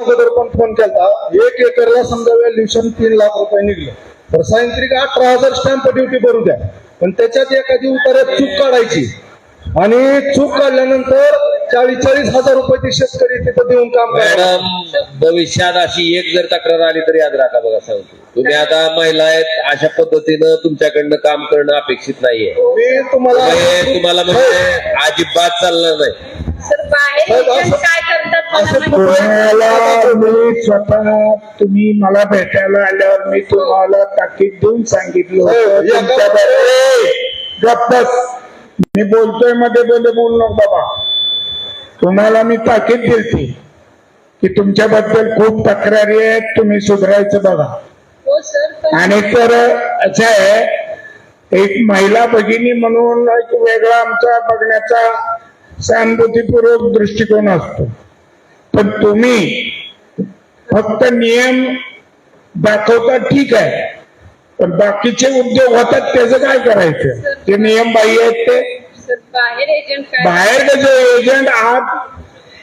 अगोदर पण फोन केला एक एकरला समजा व्हॅल्युएशन तीन लाख रुपये निघलं. तर सायंत्रिक अठरा हजार स्टॅम्प ड्युटी भरू द्या. पण त्याच्यात एखादी उतार्यात चूक काढायची. आणि चूक काढल्यानंतर चाळीस चाळीस हजार रुपये ते शेतकरी तिथं देऊन काम मॅडम भविष्यात अशी एक जर तक्रार आली तरी याद राखा बघा सांगतो तुम्ही आता महिला आहेत अशा पद्धतीनं तुमच्याकडनं काम करणं अपेक्षित नाहीये. मी तुम्हाला हे तुम्हाला म्हणजे अजिबात चालणार नाही. सर बाहेर काय करतात मी स्वतः तुम्ही मला भेटायला आल्यावर मी तुम्हाला ताकीद देऊन सांगितलं हो, होतं या तुमच्या गावात- बरोबर- गप्प बस. मी बोलतोयमध्ये मध्ये बोलू नको बाबा. तुम्हाला मी ताकीद दिलती की तुमच्याबद्दल खूप तक्रारी आहेत तुम्ही सुधारायचं बघा. हो आणि तर असं आहे एक महिला भगिनी म्हणून एक वेगळा आमचा बघण्याचा सहानुभूतीपूर्वक दृष्टिकोन असतो. पण तुम्ही फक्त नियम दाखवता ठीक आहे. पण बाकीचे उद्योग होतात त्याचं काय करायचं? ते नियम बाह्य आहेत ते. बाहेर एजंट कसे एजंट आत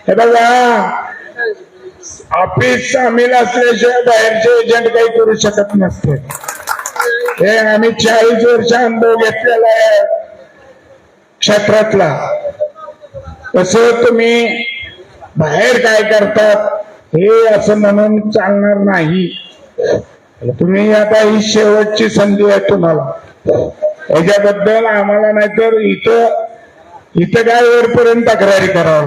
हे बघा. ऑफिस सामील असल्याशिवाय बाहेरचे एजंट काही करू शकत नसते. हे आम्ही चाळीस वर्ष अनुभव घेतलेला आहे. क्षेत्रातला. तस तुम्ही बाहेर काय करतात? हे असं म्हणून चालणार नाही. तुम्ही आता ही शेवटची संधी आहे तुम्हाला. याच्याबद्दल आम्हाला नाहीतर इथं इथं काय वरपर्यंत तक्रारी करावं?